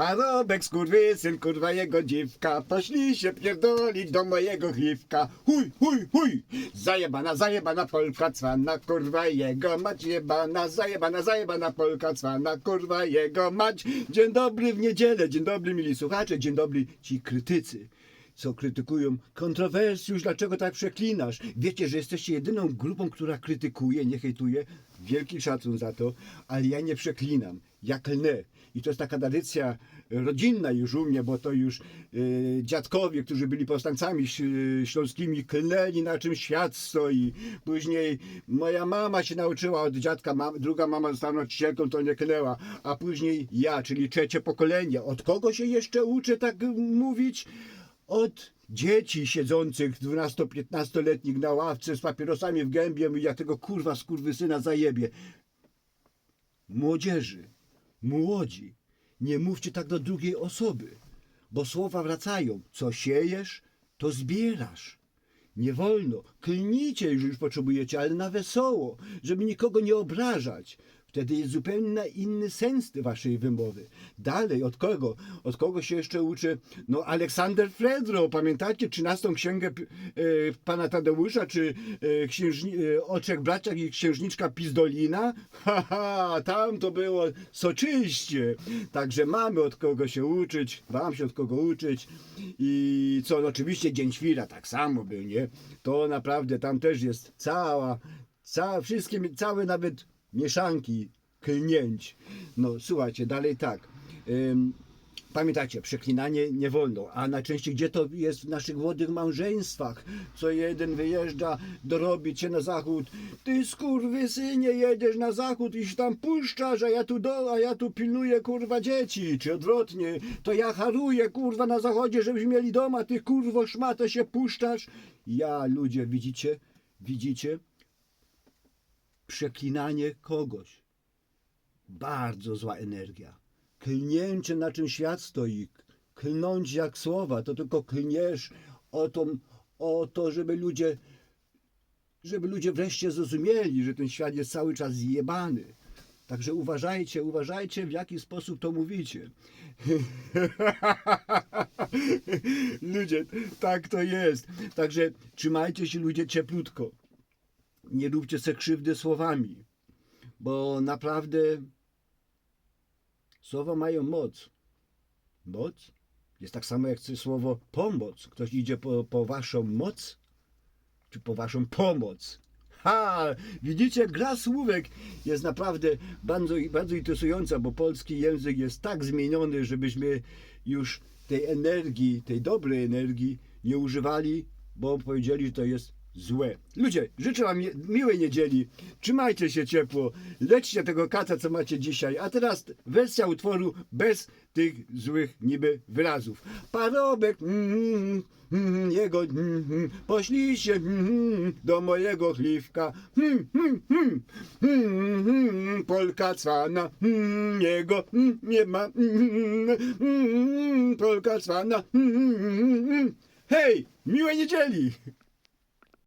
Parobek, skurwysyn, kurwa jego dziwka, poszli się pierdolić do mojego chliwka. Huj, huj, huj! Zajebana, zajebana Polka cwana, kurwa jego mać jebana, zajebana, zajebana Polka cwana, kurwa jego mać. Dzień dobry w niedzielę, dzień dobry mili słuchacze, dzień dobry ci krytycy co krytykują. Kontrowersjusz, dlaczego tak przeklinasz? Wiecie, że jesteście jedyną grupą, która krytykuje, nie hejtuje. Wielki szacun za to, ale ja nie przeklinam. Ja klnę. I to jest taka tradycja rodzinna już u mnie, bo to już y, dziadkowie, którzy byli powstańcami ś- śląskimi, klnęli na czym świat stoi. Później moja mama się nauczyła od dziadka, mam, druga mama została nauczycielką, to nie klnęła. A później ja, czyli trzecie pokolenie. Od kogo się jeszcze uczę tak mówić? Od dzieci siedzących 12-15-letnich na ławce z papierosami w gębie, jak tego kurwa skurwysyna zajebie. Młodzieży, młodzi, nie mówcie tak do drugiej osoby, bo słowa wracają. Co siejesz, to zbierasz. Nie wolno. Klnijcie, jeżeli już potrzebujecie, ale na wesoło, żeby nikogo nie obrażać. Wtedy jest zupełnie inny sens waszej wymowy. Dalej, od kogo? Od kogo się jeszcze uczy? No, Aleksander Fredro, pamiętacie 13 księgę e, pana Tadeusza, czy e, księżni, e, Oczek Braciak i księżniczka Pizdolina? Haha, tam to było soczyście. Także mamy od kogo się uczyć, wam się od kogo uczyć. I co, no oczywiście Dzień Świra tak samo był, nie? To naprawdę tam też jest cała, cała wszystkie, całe nawet mieszanki, klnięć. No słuchajcie, dalej tak. Ym, Pamiętacie, przeklinanie nie wolno, a najczęściej gdzie to jest w naszych młodych małżeństwach, co jeden wyjeżdża dorobić się na zachód, ty skurwysynie jedziesz na zachód i się tam puszczasz, a ja tu do, a ja tu pilnuję kurwa dzieci, czy odwrotnie, to ja haruję kurwa na zachodzie, żebyśmy mieli doma, ty kurwo szmatę się puszczasz. Ja, ludzie, widzicie, widzicie, przeklinanie kogoś. Bardzo zła energia. Klnięcie na czym świat stoi. Klnąć jak słowa, to tylko klniesz o to, o to żeby ludzie żeby ludzie wreszcie zrozumieli, że ten świat jest cały czas zjebany. Także uważajcie, uważajcie w jaki sposób to mówicie. ludzie, tak to jest. Także trzymajcie się ludzie cieplutko nie róbcie se krzywdy słowami, bo naprawdę słowa mają moc. Moc? Jest tak samo jak słowo pomoc. Ktoś idzie po, po waszą moc, czy po waszą pomoc. Ha! Widzicie, gra słówek jest naprawdę bardzo, bardzo interesująca, bo polski język jest tak zmieniony, żebyśmy już tej energii, tej dobrej energii nie używali, bo powiedzieli, że to jest złe. Ludzie, życzę wam miłej niedzieli. Trzymajcie się ciepło. Leczcie tego kata, co macie dzisiaj. A teraz wersja utworu bez tych złych niby wyrazów. Parobek, mm, mm, jego, mm, mm, poślij się mm, do mojego chliwka. Mm, mm, mm, mm, mm, Polka cwana, mm, jego mm, nie ma. Mm, mm, Polka cwana. Mm, mm, mm. Hej, miłej niedzieli!